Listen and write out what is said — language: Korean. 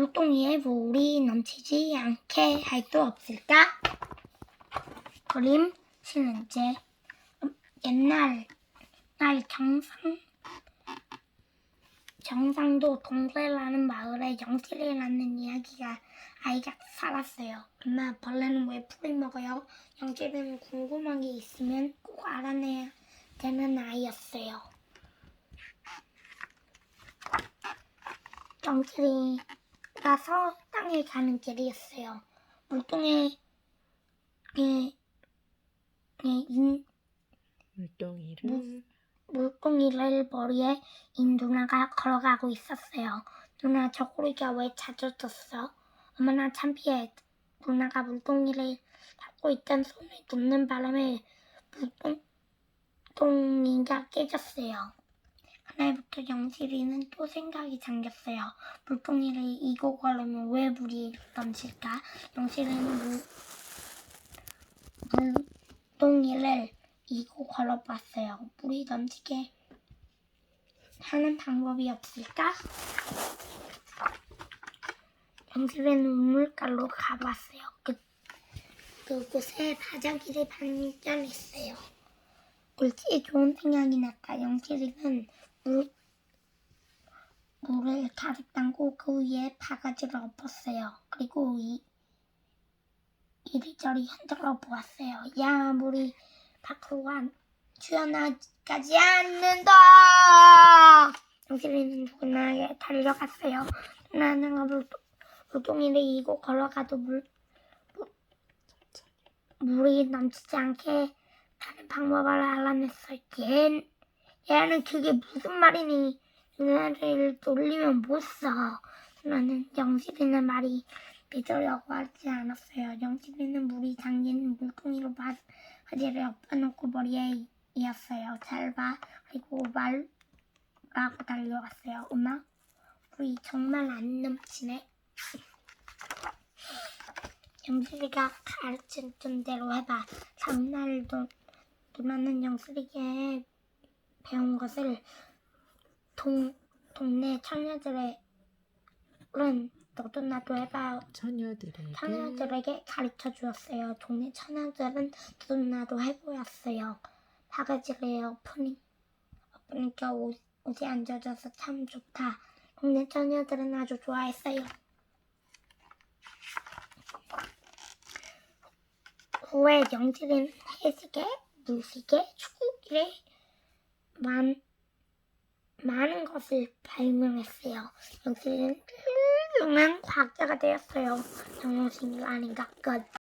물동이에 물이 넘치지 않게 할 수 없을까? 그림 실은제 옛날 날 경상 경상도 동래라는 마을에 영실이라는 이야기가 아이가 살았어요. 엄마 벌레는 왜 풀을 먹어요? 영실이는 궁금한 게 있으면 꼭 알아내야 되는 아이였어요. 영실이 가서 땅에 가는 길이었어요. 물동에 예, 예, 인, 물동이를 물고기를 머리에 인 누나가 걸어가고 있었어요. 누나 저 꼬리가 왜 자주 떴어? 어머나 창피해. 누나가 물동이를 잡고 있던 손을 놓는 바람에 물동이가 깨졌어요. 그날부터 영실이는 또 생각이 잠겼어요. 물동이를 이고 걸으면 왜 물이 넘칠까? 영실이는 물, 물동이를 이고 걸어봤어요. 물이 넘치게 하는 방법이 없을까? 영실이는 우물가로 가봤어요. 그, 그곳에 바자기를 발견했어요. 옳지 좋은 생각이 났다. 영실이는 물, 물을 가득 담고 그 위에 바가지를 엎었어요. 그리고 이, 이리저리 흔들어 보았어요. 야, 물이 밖으로 안 튀어나가지 않는다. 영실이는 누구나에 달려갔어요. 누나는 물, 물동이를 이고 걸어가도 물, 물, 물이 넘치지 않게 하는 방법을 알아냈어요. 얘, 얘는 그게 무슨 말이니? 누나를 놀리면 못 써. 누나는 영실이는 말이 믿으려고 하지 않았어요. 영실이는 물이 잠긴 물통이로 바지를 엎어놓고 머리에 이었어요. 잘 봐. 그리고 말라고 달려갔어요. 엄마, 물이 정말 안 넘치네. 영슬이가 가르친 대로 해봐. 다음날도 누나는 영슬이에게 배운 것을 동, 동네 처녀들은 너도 나도 해봐. 처녀들에게 처녀들에게 가르쳐 주었어요. 동네 처녀들은 너도 나도 해보였어요. 바가지를 엎으니, 엎으니까 옷, 옷이 안 젖어서 참 좋다. 동네 처녀들은 아주 좋아했어요. 후에 영실은 해시계, 물시계, 축구기를 만, 많은 것을 발명했어요. 영실은 훌륭한 과학자가 되었어요. 정영신이 아닌가 끝.